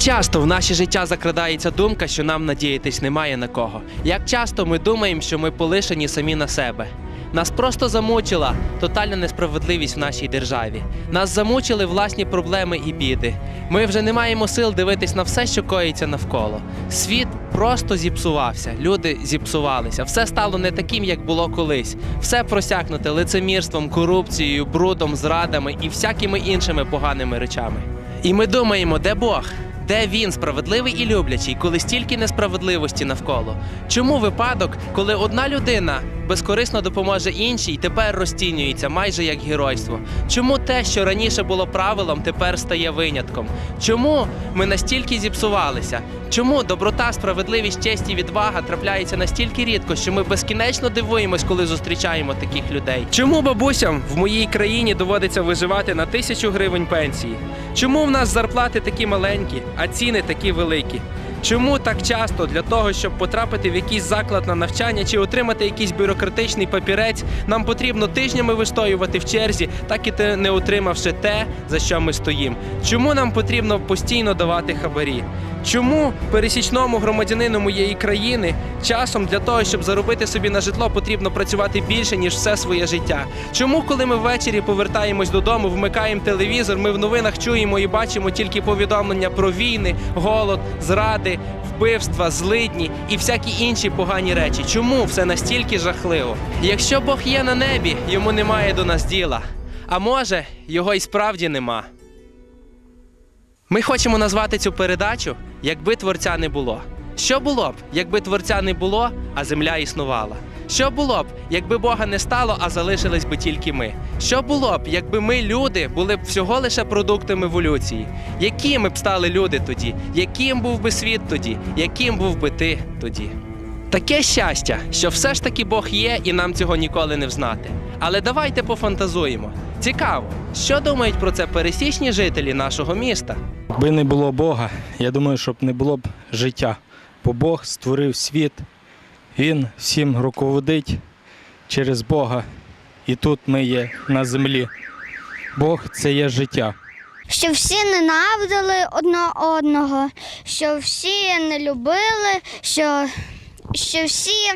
Часто в наше життя закрадається думка, що нам надіятись немає на кого? Як часто ми думаємо, що ми полишені самі на себе? Нас просто замучила тотальна несправедливість в нашій державі. Нас замучили власні проблеми і біди. Ми вже не маємо сил дивитись на все, що коїться навколо. Світ просто зіпсувався, люди зіпсувалися. Все стало не таким, як було колись. Все просякнуте лицемірством, корупцією, брудом, зрадами і всякими іншими поганими речами. І ми думаємо, де Бог? Де він справедливий і люблячий, коли стільки несправедливості навколо? Чому випадок, коли одна людина безкорисно допоможе іншій, тепер розцінюється майже як геройство? Чому те, що раніше було правилом, тепер стає винятком? Чому ми настільки зіпсувалися? Чому доброта, справедливість, честь і відвага трапляється настільки рідко, що ми безкінечно дивуємось, коли зустрічаємо таких людей? Чому бабусям в моїй країні доводиться виживати на тисячу гривень пенсії? Чому в нас зарплати такі маленькі, а ціни такі великі? Чому так часто для того, щоб потрапити в якийсь заклад на навчання чи отримати якийсь бюрократичний папірець, нам потрібно тижнями вистоювати в черзі, так і не отримавши те, за що ми стоїмо? Чому нам потрібно постійно давати хабарі? Чому пересічному громадянину моєї країни часом для того, щоб заробити собі на житло, потрібно працювати більше ніж все своє життя? Чому, коли ми ввечері повертаємось додому, вмикаємо телевізор, ми в новинах чуємо і бачимо тільки повідомлення про війни, голод, зради, вбивства, злидні і всякі інші погані речі? Чому все настільки жахливо? Якщо Бог є на небі, йому немає до нас діла. А може, його і справді нема. Ми хочемо назвати цю передачу Якби творця не було. Що було б, якби творця не було, а земля існувала? Що було б, якби Бога не стало, а залишились би тільки ми? Що було б, якби ми, люди, були б всього лише продуктом еволюції? Якими б стали люди тоді? Яким був би світ тоді? Яким був би ти тоді? Таке щастя, що все ж таки Бог є, і нам цього ніколи не взнати. Але давайте пофантазуємо. Цікаво, що думають про це пересічні жителі нашого міста? Якби не було Бога, я думаю, щоб не було б життя. Бо Бог створив світ, Він всім руководить через Бога. І тут ми є на землі. Бог це є життя. що всі ненавидили одне одного, що всі не любили, що, що всі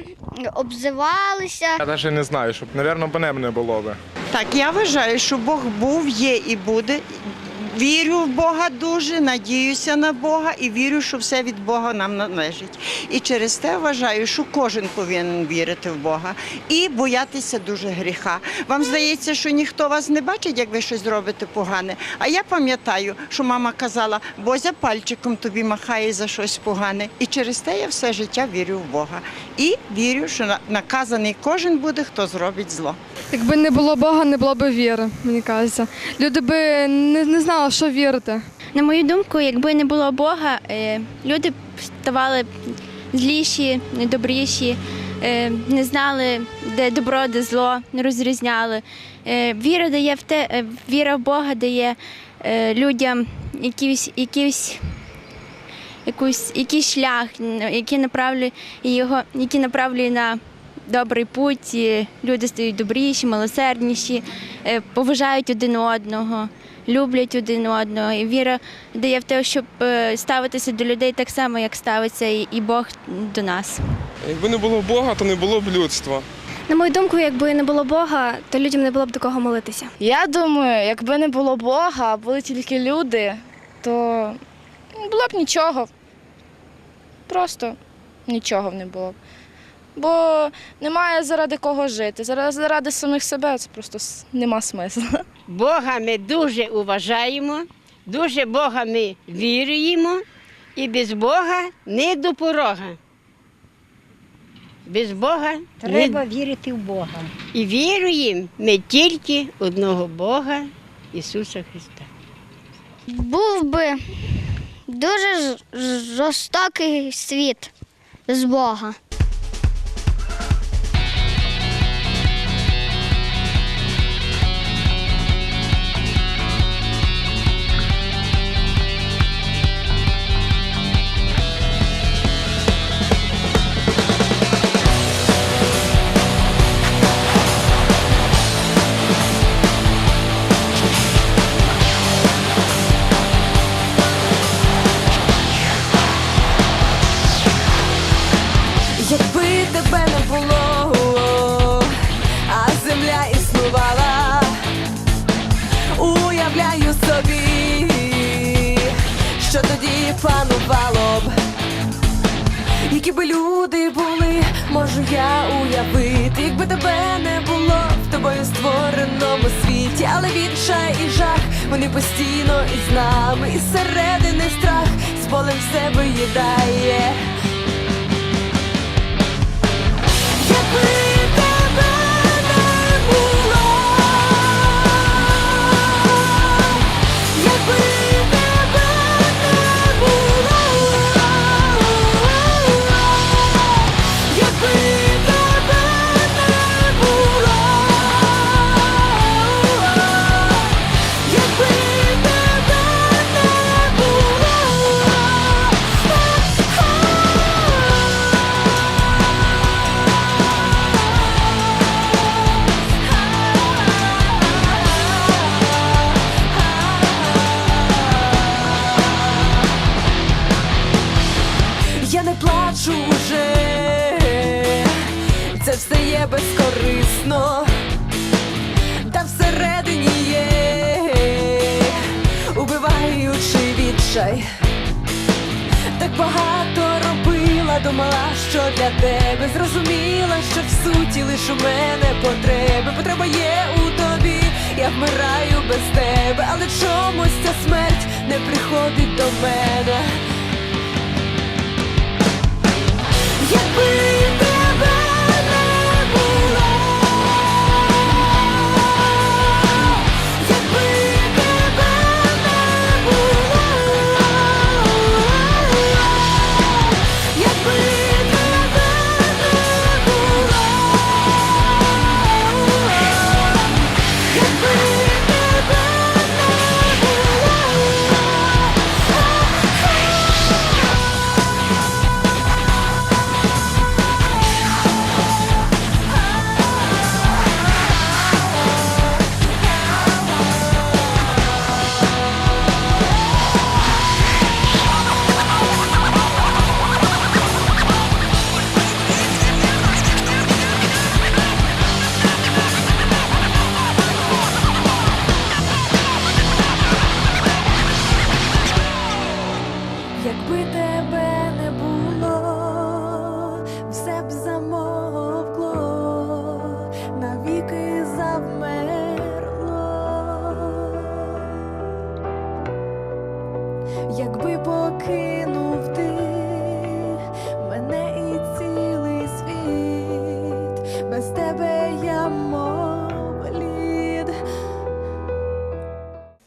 обзивалися. Я навіть не знаю, щоб, напевно, б не було би. Так, я вважаю, що Бог був, є і буде. Вірю в Бога дуже, надіюся на Бога і вірю, що все від Бога нам належить. І через те вважаю, що кожен повинен вірити в Бога і боятися дуже гріха. Вам здається, що ніхто вас не бачить, як ви щось робите погане. А я пам'ятаю, що мама казала, Бозя пальчиком тобі махає за щось погане. І через те я все життя вірю в Бога. І вірю, що наказаний кожен буде, хто зробить зло. Якби не було Бога, не було б віри, мені кажеться. Люди би не, не знали, що вірити. На мою думку, якби не було Бога, е, люди б ставали зліші, недобріші, е, не знали, де добро, де зло, не розрізняли. Е, Віра дає в те, віра в Бога дає людям якийсь, якийсь, якусь, якийсь шлях, який направлює його, який направлює на добрий путь. Люди стають добріші, милосердніші, поважають один одного люблять один одного. І віра дає в те, щоб е, ставитися до людей так само, як ставиться і і Бог до нас. Якби не було Бога, то не було б людства. На мою думку, якби не було Бога, то людям не було б до кого молитися. Я думаю, якби не було Бога, а були тільки люди, то не було б нічого. Просто нічого б не було. б. Бо немає заради кого жити. Заради, самих себе це просто нема смислу. Бога ми дуже уважаємо, дуже Бога ми віруємо, і без Бога не до порога. Без Бога Треба не... вірити в Бога. і віруємо ми тільки одного Бога Ісуса Христа. Був би дуже жорстокий світ з Бога. Люди були, можу я уявити, якби тебе не було в тобою створеному світі, але відчай і жах, вони постійно із нами, і зсередини страх з болем все виїдає. їдає. Якби безкорисно, та всередині є, убиваючи відчай. Так багато робила, думала, що для тебе зрозуміла, що в суті лиш у мене потреби. Потреба є у тобі, я вмираю без тебе, але чомусь ця смерть не приходить до мене. Якби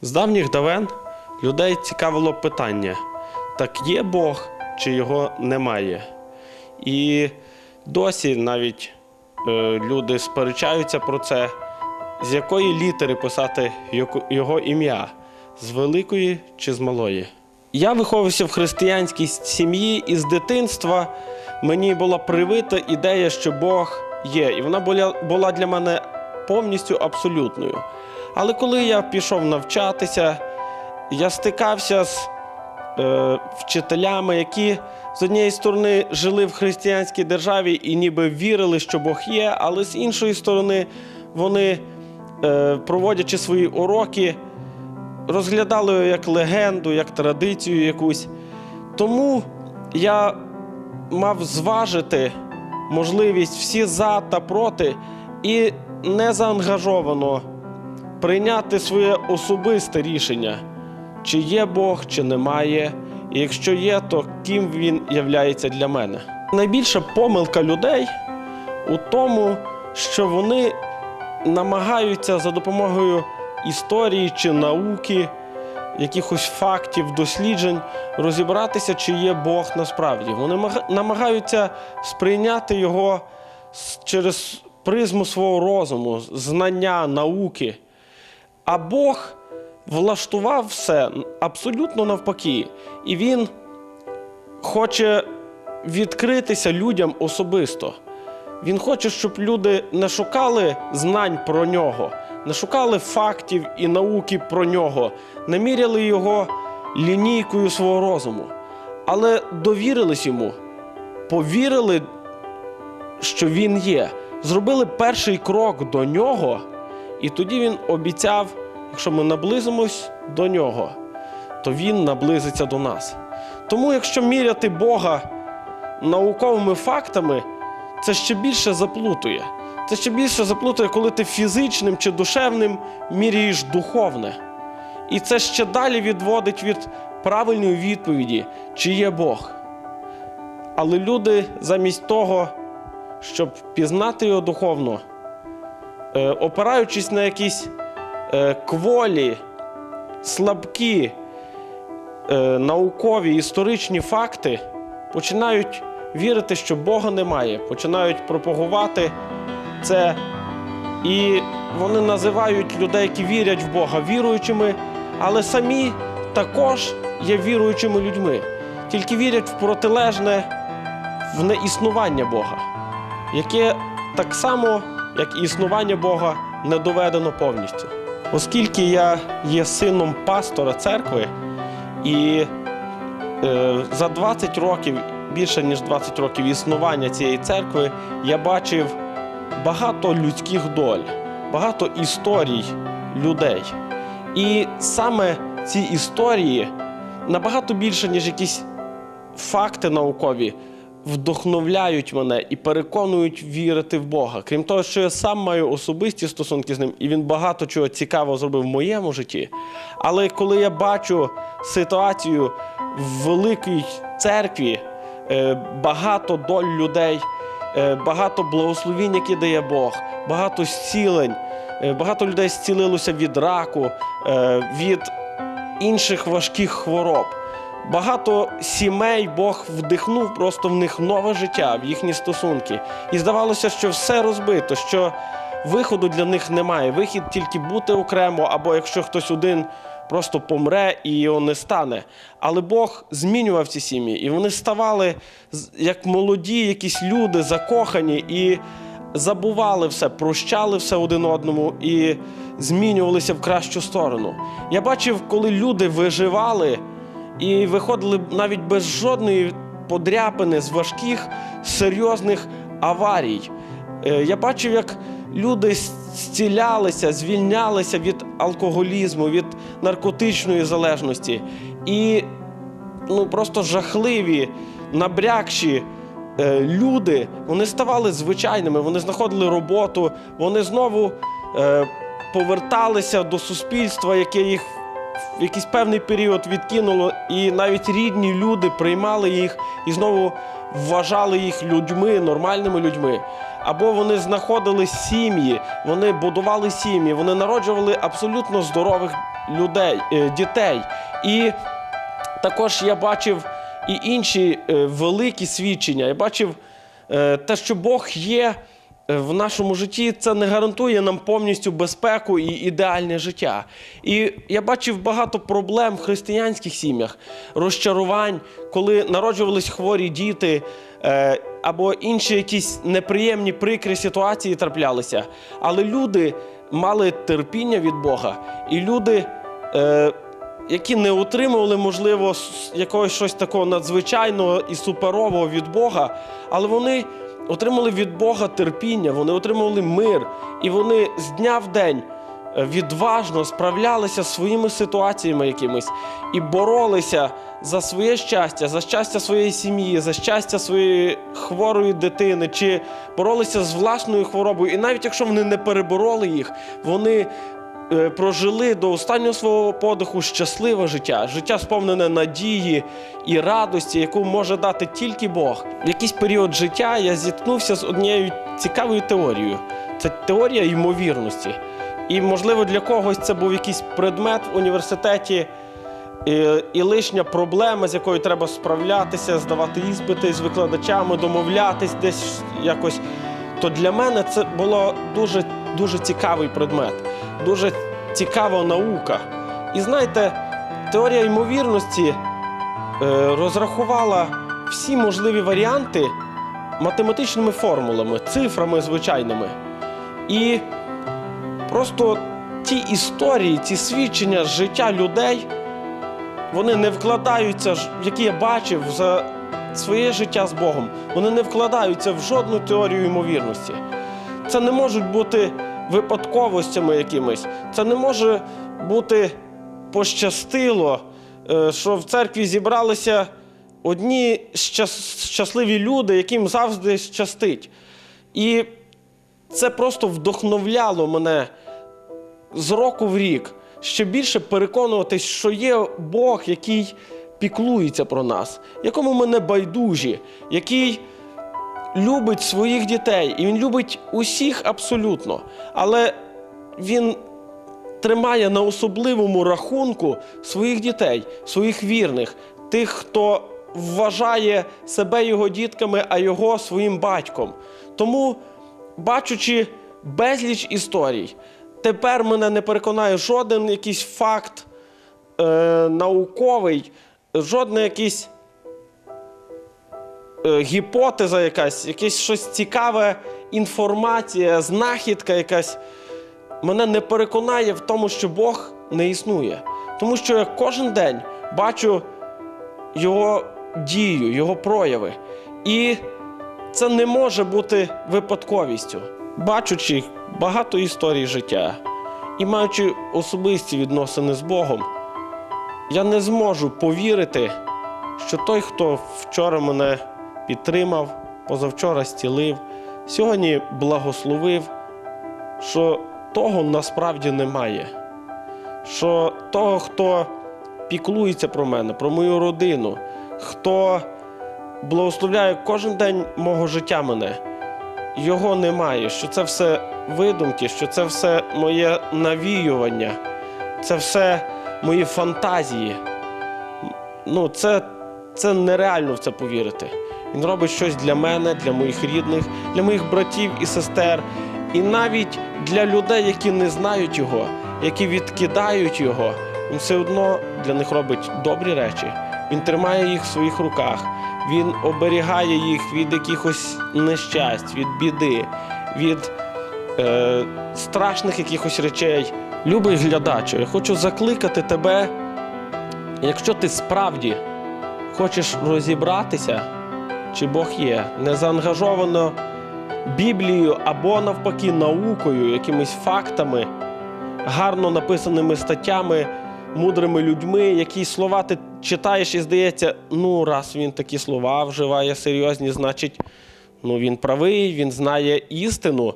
З давніх давен людей цікавило питання: так є Бог чи його немає? І досі навіть е, люди сперечаються про це, з якої літери писати його- ім'я, з великої чи з малої. Я виховувався в християнській сім'ї і з дитинства мені була привита ідея, що Бог є, і вона була для мене повністю абсолютною. Але коли я пішов навчатися, я стикався з е, вчителями, які з однієї сторони жили в християнській державі і ніби вірили, що Бог є, але з іншої сторони, вони, е, проводячи свої уроки, розглядали його як легенду, як традицію якусь. Тому я мав зважити можливість всі за та проти і не заангажовано прийняти своє особисте рішення, чи є Бог, чи немає. І якщо є, то ким він являється для мене. Найбільша помилка людей у тому, що вони намагаються за допомогою історії чи науки, якихось фактів, досліджень розібратися, чи є Бог насправді. Вони намагаються сприйняти його через призму свого розуму, знання, науки. А Бог влаштував все абсолютно навпаки. І Він хоче відкритися людям особисто. Він хоче, щоб люди не шукали знань про нього, не шукали фактів і науки про нього, не міряли його лінійкою свого розуму, але довірились йому, повірили, що він є, зробили перший крок до нього, і тоді він обіцяв, якщо ми наблизимось до нього, то Він наблизиться до нас. Тому, якщо міряти Бога науковими фактами, це ще більше заплутує. Це ще більше заплутує, коли ти фізичним чи душевним міряєш духовне. І це ще далі відводить від правильної відповіді, чи є Бог. Але люди замість того, щоб пізнати його духовно, опираючись на якісь е, кволі, слабкі, е, наукові історичні факти, починають вірити, що Бога немає, починають пропагувати це. І вони називають людей, які вірять в Бога, віруючими, але самі також є віруючими людьми, тільки вірять в протилежне, в неіснування Бога, яке так само, як існування Бога, не доведено повністю. Оскільки я є сином пастора церкви, і е, за 20 років, більше ніж 20 років існування цієї церкви, я бачив багато людських доль, багато історій людей. І саме ці історії набагато більше, ніж якісь факти наукові, вдохновляють мене і переконують вірити в Бога. Крім того, що я сам маю особисті стосунки з ним, і він багато чого цікавого зробив в моєму житті. Але коли я бачу ситуацію в великій церкві, е, багато доль людей, е, багато благословінь, які дає Бог, багато зцілень, е, багато людей зцілилося від раку, від інших важких хвороб. Багато сімей Бог вдихнув просто в них нове життя, в їхні стосунки. І здавалося, що все розбито, що виходу для них немає. Вихід тільки бути окремо, або якщо хтось один просто помре і його не стане. Але Бог змінював ці сім'ї, і вони ставали як молоді, якісь люди, закохані і забували все, прощали все один одному і змінювалися в кращу сторону. Я бачив, коли люди виживали і виходили навіть без жодної подряпини з важких серйозних аварій. Е, Я бачив, як люди зцілялися, звільнялися від алкоголізму, від наркотичної залежності. І ну, просто жахливі, набрякші е, люди, вони ставали звичайними, вони знаходили роботу, вони знову е, поверталися до суспільства, яке їх в якийсь певний період відкинуло, і навіть рідні люди приймали їх і знову вважали їх людьми, нормальними людьми. Або вони знаходили сім'ї, вони будували сім'ї, вони народжували абсолютно здорових людей, е, дітей. І також я бачив і інші е, великі свідчення. Я бачив е, те, що Бог є в нашому житті, це не гарантує нам повністю безпеку і ідеальне життя. І я бачив багато проблем в християнських сім'ях, розчарувань, коли народжувались хворі діти. е, Або інші якісь неприємні прикрі ситуації траплялися. Але люди мали терпіння від Бога, і люди е, які не отримували, можливо, якогось щось такого надзвичайного і суперового від Бога, але вони отримали від Бога терпіння, вони отримували мир, і вони з дня в день е, відважно справлялися зі своїми ситуаціями якимись і боролися за своє щастя, за щастя своєї сім'ї, за щастя своєї хворої дитини, чи боролися з власною хворобою. І навіть якщо вони не перебороли їх, вони прожили до останнього свого подиху щасливе життя, життя сповнене надії і радості, яку може дати тільки Бог. В якийсь період життя я зіткнувся з однією цікавою теорією. Це теорія ймовірності. І, можливо, для когось це був якийсь предмет в університеті. І, і лишня проблема, з якою треба справлятися, здавати іспити з викладачами, домовлятись десь якось. То для мене це було дуже, дуже цікавий предмет, дуже цікава наука. І знаєте, теорія ймовірності е, розрахувала всі можливі варіанти математичними формулами, цифрами звичайними. І просто ті історії, ці свідчення з життя людей вони не вкладаються, які я бачив за своє життя з Богом, вони не вкладаються в жодну теорію ймовірності. Це не можуть бути випадковостями якимись. Це не може бути пощастило е, що в церкві зібралися одні щасливі люди, яким завжди щастить. І це просто вдохновляло мене з року в рік ще більше переконуватись, що є Бог, який піклується про нас, якому ми не байдужі, який любить своїх дітей, і він любить усіх абсолютно. Але він тримає на особливому рахунку своїх дітей, своїх вірних, тих, хто вважає себе його дітками, а його своїм батьком. Тому, бачучи безліч історій, тепер мене не переконає жоден якийсь факт е, науковий, жодне якийсь гіпотеза якась, якесь щось цікаве інформація, знахідка якась мене не переконає в тому, що Бог не існує. Тому що я кожен день бачу Його дію, Його прояви. І це не може бути випадковістю. Бачучи багато історій життя і маючи особисті відносини з Богом, я не зможу повірити, що той, хто вчора мене підтримав, позавчора стілив, сьогодні благословив, що того насправді немає. Що того, хто піклується про мене, про мою родину, хто благословляє кожен день мого життя мене, його немає. Що це все видумки, що це все моє навіювання, це все мої фантазії. Ну, це, це нереально в це повірити. Він робить щось для мене, для моїх рідних, для моїх братів і сестер, і навіть для людей, які не знають його, які відкидають його. Він все одно для них робить добрі речі. Він тримає їх в своїх руках, він оберігає їх від якихось нещасть, від біди, від е, страшних якихось речей. Любий глядачу, я хочу закликати тебе, якщо ти справді хочеш розібратися, чи Бог є, не заангажовано Біблією або навпаки наукою, якимись фактами, гарно написаними статтями, мудрими людьми, які слова ти читаєш і здається, ну, раз він такі слова вживає серйозні, значить, ну, він правий, він знає істину.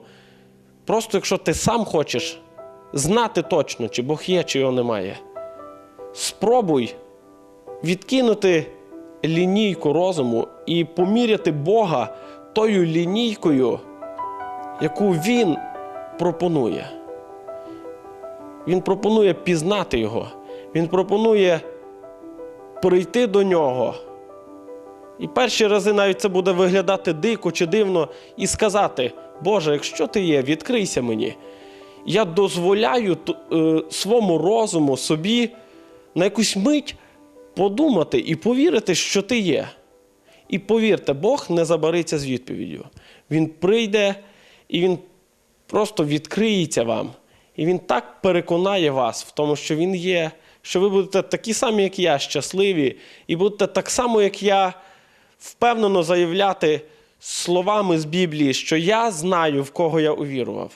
Просто якщо ти сам хочеш знати точно, чи Бог є, чи його немає, спробуй відкинути лінійку розуму і поміряти Бога тою лінійкою, яку Він пропонує. Він пропонує пізнати Його. Він пропонує прийти до нього. І перші рази навіть це буде виглядати дико чи дивно, і сказати: Боже, якщо ти є, відкрийся мені. Я дозволяю е, своєму розуму собі на якусь мить подумати і повірити, що ти є. І повірте, Бог не забариться з відповіддю. Він прийде і Він просто відкриється вам. І Він так переконає вас в тому, що Він є, що ви будете такі самі, як я, щасливі, і будете так само, як я, впевнено заявляти словами з Біблії, що я знаю, в кого я увірував.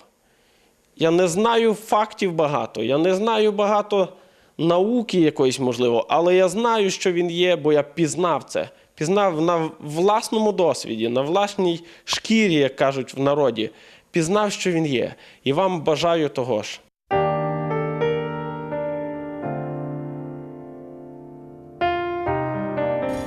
Я не знаю фактів багато, я не знаю багато науки якоїсь, можливо, але я знаю, що він є, бо я пізнав це. Пізнав на власному досвіді, на власній шкірі, як кажуть в народі. Пізнав, що він є. І вам бажаю того ж.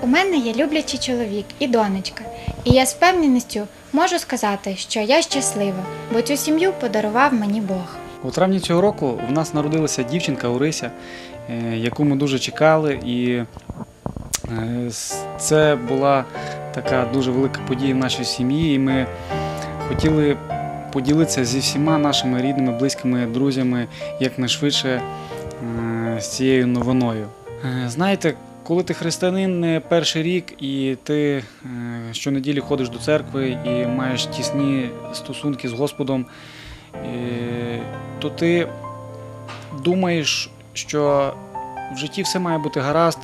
У мене є люблячий чоловік і донечка, і я з впевненістю можу сказати, що я щаслива, бо цю сім'ю подарував мені Бог. У травні цього року в нас народилася дівчинка Орися, е, яку ми дуже чекали, і е, це була така дуже велика подія в нашій сім'ї. І ми хотіли поділитися зі всіма нашими рідними, близькими, друзями якнайшвидше е, з цією новиною. Знаєте, коли ти християнин не перший рік, і ти щонеділі ходиш до церкви і маєш тісні стосунки з Господом, то ти думаєш, що в житті все має бути гаразд,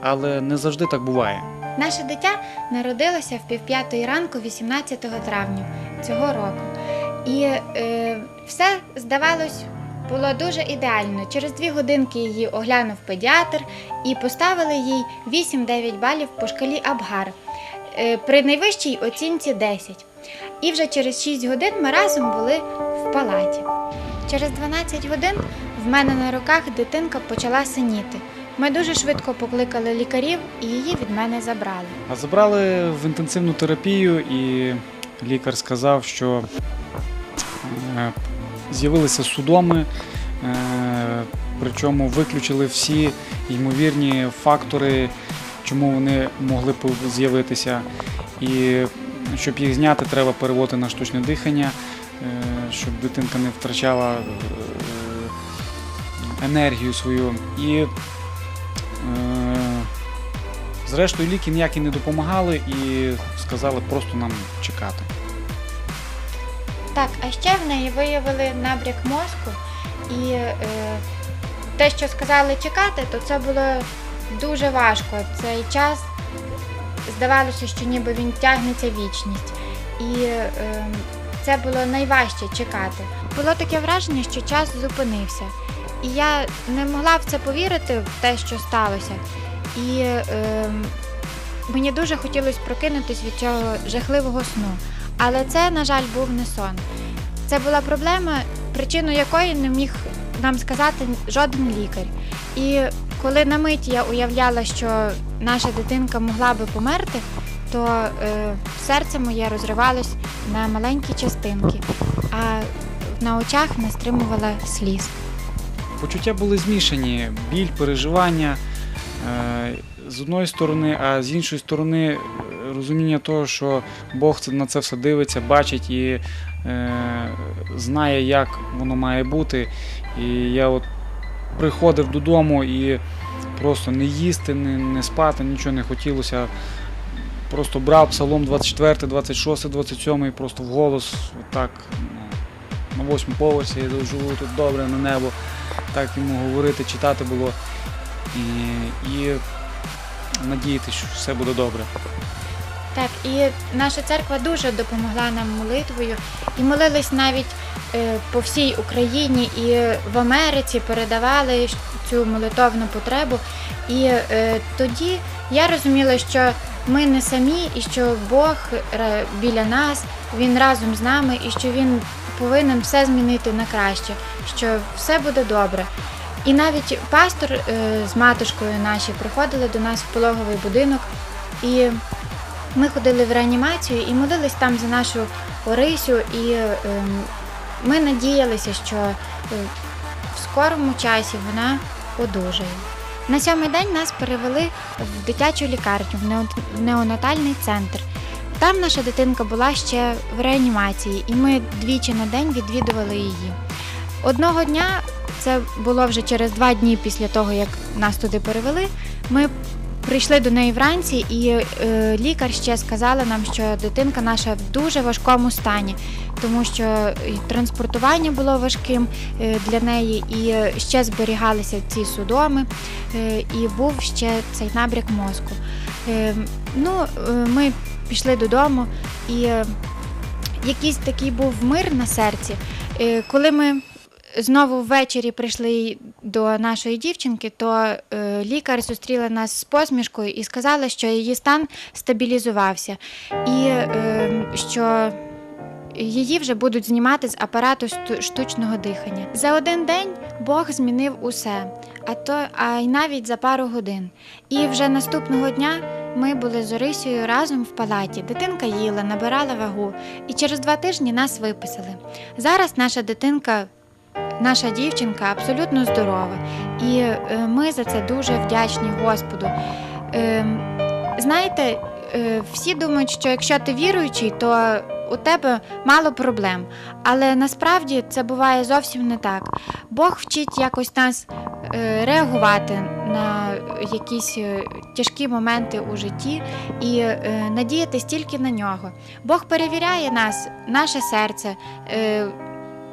але не завжди так буває. Наше дитя народилося в півп'ятої ранку, 18 травня цього року. І е, все здавалось було дуже ідеально. Через дві годинки її оглянув педіатр і поставили їй 8-9 балів по шкалі Абгар е, при найвищій оцінці 10. І вже через 6 годин ми разом були палаті. Через 12 годин в мене на руках дитинка почала синіти. Ми дуже швидко покликали лікарів і її від мене забрали. А забрали в інтенсивну терапію, і лікар сказав, що е, з'явилися судоми, е, причому виключили всі ймовірні фактори, чому вони могли з'явитися. І щоб їх зняти, треба переводити на штучне дихання, щоб дитинка не втрачала е, енергію свою. І е, Зрештою, ліки ніякі не допомагали і сказали просто нам чекати. Так, а ще в неї виявили набряк мозку, і е, те, що сказали чекати, то це було дуже важко. Цей час здавалося, що ніби він тягнеться вічність. І е, це було найважче чекати. Було таке враження, що час зупинився. І я не могла в це повірити, в те, що сталося. І е, мені дуже хотілося прокинутися від цього жахливого сну. Але це, на жаль, був не сон. Це була проблема, причину якої не міг нам сказати жоден лікар. І коли на мить я уявляла, що наша дитинка могла би померти, то е, серце моє розривалось на маленькі частинки, а на очах не стримувала сліз. Почуття були змішані, біль, переживання е, з одної сторони, а з іншої сторони е, розуміння того, що Бог на це все дивиться, бачить і е, знає, як воно має бути. І я от приходив додому і просто не їсти, не, не спати, нічого не хотілося. Просто брав псалом 24, 26, 27 і просто в голос, так, ну, на восьмому поверсі, я живу тут добре на небо так йому говорити, читати було і, і надіятися, що все буде добре. Так, і наша церква дуже допомогла нам молитвою і молились навіть е, по всій Україні і в Америці передавали цю молитовну потребу. І е, тоді я розуміла, що ми не самі, і що Бог біля нас, Він разом з нами, і що Він повинен все змінити на краще, що все буде добре. І навіть пастор е, з матушкою наші приходили до нас в пологовий будинок. І ми ходили в реанімацію і молились там за нашу Орисю, і е, ми надіялися, що е, в скорому часі вона одужає. На сьомий день нас перевели в дитячу лікарню, в неонатальний центр. Там наша дитинка була ще в реанімації, і ми двічі на день відвідували її. Одного дня, це було вже через два дні після того, як нас туди перевели, ми прийшли до неї вранці, і е, лікар ще сказала нам, що дитинка наша в дуже важкому стані, тому що транспортування було важким е, для неї, і е, ще зберігалися ці судоми, і був ще цей набряк мозку. Ну, ми пішли додому, і якийсь такий був мир на серці. Коли ми знову ввечері прийшли до нашої дівчинки, то е, лікар зустріла нас з посмішкою і сказала, що її стан стабілізувався, і е, що її вже будуть знімати з апарату штучного дихання. За один день Бог змінив усе, а то а й навіть за пару годин. І вже наступного дня ми були з Орисією разом в палаті. Дитинка їла, набирала вагу, і через два тижні нас виписали. Зараз наша дитинка наша дівчинка абсолютно здорова, і е, ми за це дуже вдячні Господу. Е, знаєте, е, всі думають, що якщо ти віруючий, то у тебе мало проблем. Але насправді це буває зовсім не так. Бог вчить якось нас е, реагувати на якісь тяжкі моменти у житті і надіятись тільки на нього. Бог перевіряє нас, наше серце.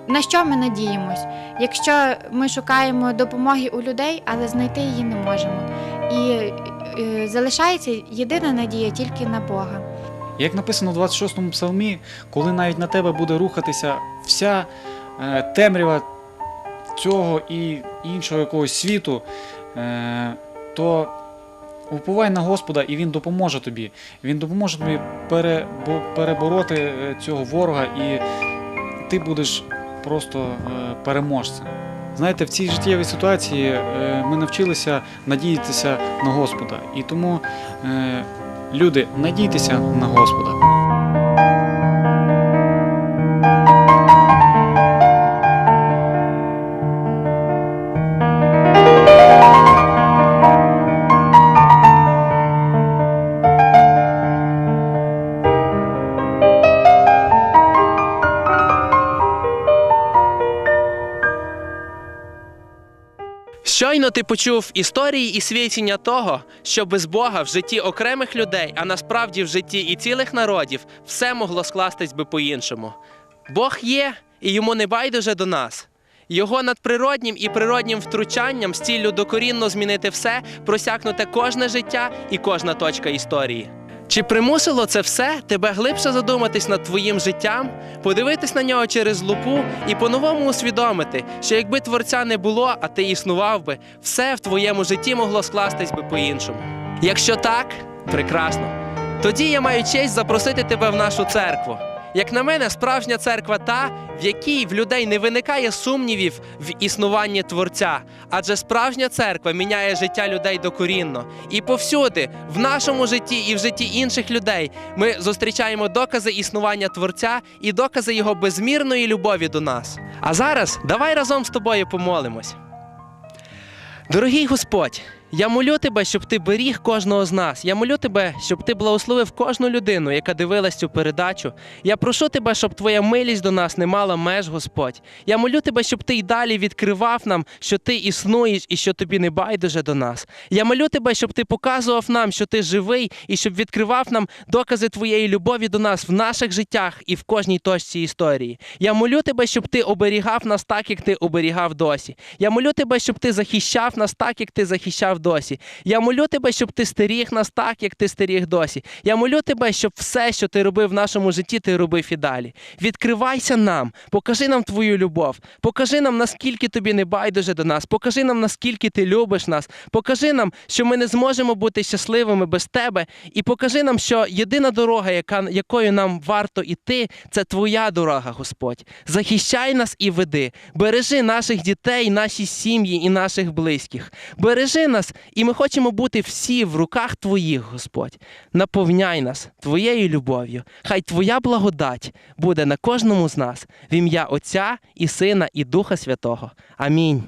На що ми надіємось, якщо ми шукаємо допомоги у людей, але знайти її не можемо. І е, залишається єдина надія тільки на Бога. Як написано в 26-му псалмі, коли навіть на тебе буде рухатися вся е, темрява цього і іншого якогось світу, е, то уповай на Господа, і Він допоможе тобі. Він допоможе тобі перебороти цього ворога, і ти будеш просто е, переможцем. Знаєте, в цій життєвій ситуації е, ми навчилися надіятися на Господа. І тому, е, люди, надійтеся на Господа. Щойно ти почув історії і свідчення того, що без Бога в житті окремих людей, а насправді в житті і цілих народів, все могло скластись би по-іншому. Бог є, і йому не байдуже до нас. Його надприроднім і природнім втручанням з ціллю докорінно змінити все, просякнуте кожне життя і кожна точка історії. Чи примусило це все тебе глибше задуматись над твоїм життям, подивитись на нього через лупу і по-новому усвідомити, що якби творця не було, а ти існував би, все в твоєму житті могло скластись би по-іншому? Якщо так, прекрасно. Тоді я маю честь запросити тебе в нашу церкву. Як на мене, справжня церква та, в якій в людей не виникає сумнівів в існуванні Творця, адже справжня церква міняє життя людей докорінно. І повсюди, в нашому житті і в житті інших людей, ми зустрічаємо докази існування Творця і докази його безмірної любові до нас. А зараз давай разом з тобою помолимось. Дорогий Господь, я молю тебе, щоб ти беріг кожного з нас. Я молю тебе, щоб ти благословив кожну людину, яка дивилась цю передачу. Я прошу тебе, щоб твоя милість до нас не мала меж, Господь. Я молю тебе, щоб ти й далі відкривав нам, що ти існуєш і що тобі не байдуже до нас. Я молю тебе, щоб ти показував нам, що ти живий, і щоб відкривав нам докази твоєї любові до нас в наших життях і в кожній точці історії. Я молю тебе, щоб ти оберігав нас так, як ти оберігав досі. Я молю тебе, щоб ти захищав нас так, як ти захищав досі. Я молю тебе, щоб ти стеріг нас так, як ти стеріг досі. Я молю тебе, щоб все, що ти робив в нашому житті, ти робив і далі. Відкривайся нам, покажи нам твою любов, покажи нам, наскільки тобі не байдуже до нас, покажи нам, наскільки ти любиш нас, покажи нам, що ми не зможемо бути щасливими без тебе, і покажи нам, що єдина дорога, яка, якою нам варто іти, це твоя дорога, Господь. Захищай нас і веди. Бережи наших дітей, наші сім'ї і наших близьких. Бережи і ми хочемо бути всі в руках Твоїх, Господь. Наповняй нас Твоєю любов'ю. Хай Твоя благодать буде на кожному з нас в ім'я Отця і Сина і Духа Святого. Амінь.